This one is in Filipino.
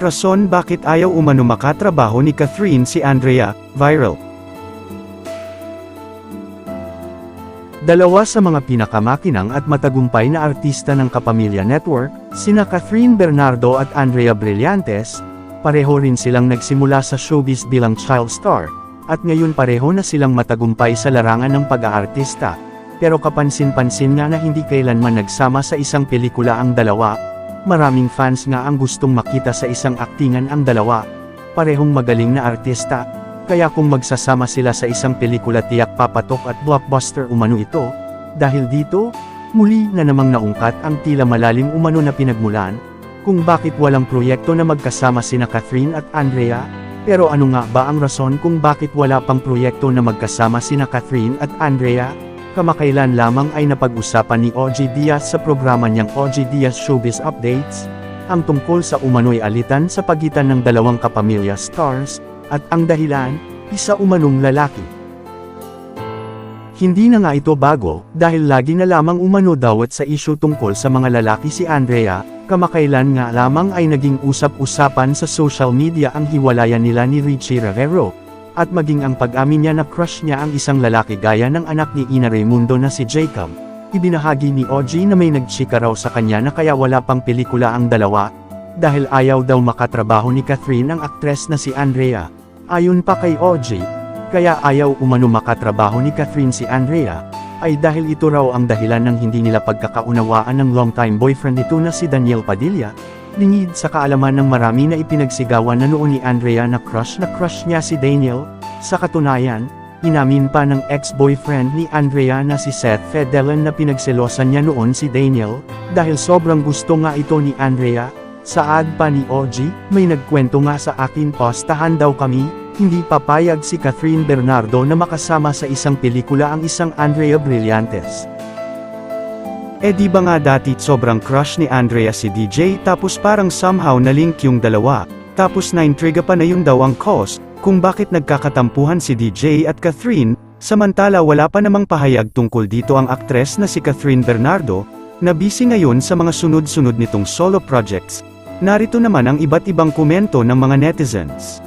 Rason bakit ayaw umano makatrabaho ni Catherine si Andrea, viral. Dalawa sa mga pinakamakinang at matagumpay na artista ng Kapamilya Network, sina Catherine Bernardo at Andrea Brillantes, pareho rin silang nagsimula sa showbiz bilang child star, at ngayon pareho na silang matagumpay sa larangan ng pag-aartista. Pero kapansin-pansin nga na hindi kailanman nagsama sa isang pelikula ang dalawa, maraming fans nga ang gustong makita sa isang aktingan ang dalawa, parehong magaling na artista, kaya kung magsasama sila sa isang pelikula tiyak papatok at blockbuster umano ito, dahil dito, muli na namang naungkat ang tila malalim umano na pinagmulan, kung bakit walang proyekto na magkasama sina Catherine at Andrea, pero ano nga ba ang rason kung bakit wala pang proyekto na magkasama sina Catherine at Andrea? Kamakailan lamang ay napag-usapan ni OG Diaz sa programa niyang OG Diaz Showbiz Updates, ang tungkol sa umano'y alitan sa pagitan ng dalawang kapamilya stars, at ang dahilan, isa umanong lalaki. Hindi na nga ito bago, dahil lagi na lamang umano dawat sa isyu tungkol sa mga lalaki si Andrea, kamakailan nga lamang ay naging usap-usapan sa social media ang hiwalayan nila ni Richie Rivero, at maging ang pag-amin niya na crush niya ang isang lalaki gaya ng anak ni Ina Raimundo na si Jacob. Ibinahagi ni OG na may nagchika raw sa kanya na kaya wala pang pelikula ang dalawa, dahil ayaw daw makatrabaho ni Catherine ang aktres na si Andrea. Ayon pa kay OG, kaya ayaw umano makatrabaho ni Catherine si Andrea, ay dahil ito raw ang dahilan ng hindi nila pagkakaunawaan ng longtime boyfriend nito na si Daniel Padilla, lingid sa kaalaman ng marami na ipinagsigawan na noon ni Andrea na crush na crush niya si Daniel, sa katunayan, inamin pa ng ex-boyfriend ni Andrea na si Seth Fedelan na pinagselosan niya noon si Daniel, dahil sobrang gusto nga ito ni Andrea, sa ad pa ni OG, may nagkwento nga sa akin postahan daw kami, hindi papayag si Catherine Bernardo na makasama sa isang pelikula ang isang Andrea Brillantes. Eh di ba nga dati sobrang crush ni Andrea si DJ tapos parang somehow na-link yung dalawa, tapos na-intriga pa na yun daw ang cause, kung bakit nagkakatampuhan si DJ at Catherine, samantala wala pa namang pahayag tungkol dito ang aktres na si Catherine Bernardo, na busy ngayon sa mga sunod-sunod nitong solo projects. Narito naman ang iba't ibang komento ng mga netizens.